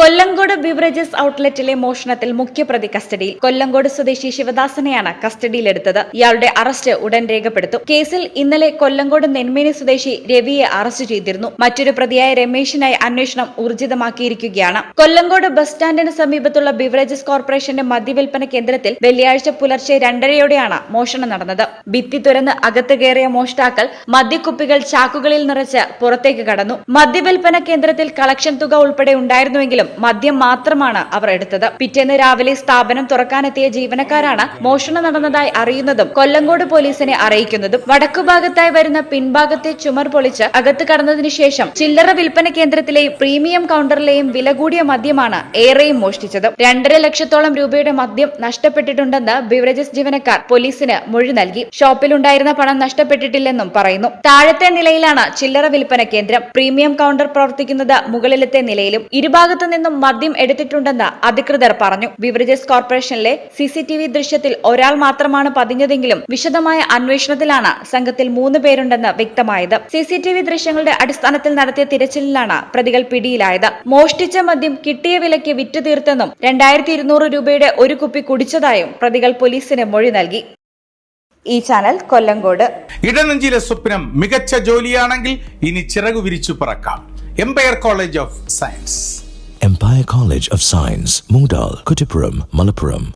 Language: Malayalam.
കൊല്ലങ്കോട് ബിവറേജസ് ഔട്ട്ലെറ്റിലെ മോഷണത്തിൽ മുഖ്യപ്രതി കസ്റ്റഡിയിൽ. കൊല്ലങ്കോട് സ്വദേശി ശിവദാസനെയാണ് കസ്റ്റഡിയിലെടുത്തത്. ഇയാളുടെ അറസ്റ്റ് ഉടൻ രേഖപ്പെടുത്തും. കേസിൽ ഇന്നലെ കൊല്ലങ്കോട് നെന്മേനി സ്വദേശി രവിയെ അറസ്റ്റ് ചെയ്തിരുന്നു. മറ്റൊരു പ്രതിയായ രമേശിനായി അന്വേഷണം ഊർജിതമാക്കിയിരിക്കുകയാണ്. കൊല്ലങ്കോട് ബസ് സ്റ്റാൻഡിന് സമീപത്തുള്ള ബിവറേജസ് കോർപ്പറേഷന്റെ മദ്യവിൽപ്പന കേന്ദ്രത്തിൽ വെള്ളിയാഴ്ച പുലർച്ചെ രണ്ടരയോടെയാണ് മോഷണം നടന്നത്. ഭിത്തി തുരന്ന് അകത്ത് കയറിയ മോഷ്ടാക്കൾ മദ്യക്കുപ്പികൾ ചാക്കുകളിൽ നിറച്ച് പുറത്തേക്ക് കടന്നു. മദ്യവിൽപ്പന കേന്ദ്രത്തിൽ കളക്ഷൻ തുക ഉൾപ്പെടെ ഉണ്ടായിരുന്നുവെങ്കിലും മദ്യം മാത്രമാണ് അവർ എടുത്തത്. പിറ്റേന്ന് രാവിലെ സ്ഥാപനം തുറക്കാനെത്തിയ ജീവനക്കാരാണ് മോഷണം നടന്നതായി അറിയുന്നതും കൊല്ലങ്കോട് പോലീസിനെ അറിയിക്കുന്നതും. വടക്കുഭാഗത്തായി വരുന്ന പിൻഭാഗത്തെ ചുമർ പൊളിച്ച് അകത്ത് കടന്നതിനു ശേഷം ചില്ലറ വിൽപ്പന കേന്ദ്രത്തിലെയും പ്രീമിയം കൗണ്ടറിലെയും വില കൂടിയ മദ്യമാണ് ഏറെയും മോഷ്ടിച്ചത്. രണ്ടര ലക്ഷത്തോളം രൂപയുടെ മദ്യം നഷ്ടപ്പെട്ടിട്ടുണ്ടെന്ന് ബിവറേജസ് ജീവനക്കാർ പോലീസിന് മൊഴി നൽകി. ഷോപ്പിലുണ്ടായിരുന്ന പണം നഷ്ടപ്പെട്ടിട്ടില്ലെന്നും പറയുന്നു. താഴത്തെ നിലയിലാണ് ചില്ലറ വിൽപ്പന കേന്ദ്രം. പ്രീമിയം കൗണ്ടർ പ്രവർത്തിക്കുന്നത് മുകളിലത്തെ നിലയിലും. ഇരുഭാഗത്തു നിന്നും മദ്യം എടുത്തിട്ടുണ്ടെന്ന് അധികൃതർ പറഞ്ഞു. ബിവറേജസ് കോർപ്പറേഷനിലെ സിസിടിവി ദൃശ്യത്തിൽ ഒരാൾ മാത്രമാണ് പതിഞ്ഞതെങ്കിലും വിശദമായ അന്വേഷണത്തിലാണ് സംഘത്തിൽ മൂന്ന് പേരുണ്ടെന്ന് വ്യക്തമായത്. സിസിടിവി ദൃശ്യങ്ങളുടെ അടിസ്ഥാനത്തിൽ നടത്തിയ തിരച്ചിലിലാണ് പ്രതികൾ പിടിയിലായത്. മോഷ്ടിച്ച മദ്യം കിട്ടിയ വിലയ്ക്ക് വിറ്റു തീർത്തെന്നും രണ്ടായിരത്തി ഇരുന്നൂറ് രൂപയുടെ ഒരു കുപ്പി കുടിച്ചതായും പ്രതികൾ പോലീസിന് മൊഴി നൽകി. ഈ ചാനൽ കൊല്ലങ്കോട് ഇടനെഞ്ചിലെ സ്വപ്നം മികച്ച ജോലിയാണെങ്കിൽ ഇനി ചിറകു വിരിച്ചു പറക്കാം. Empire College of Science. Empire College of Science, Moondal, Kuttipuram, Malappuram.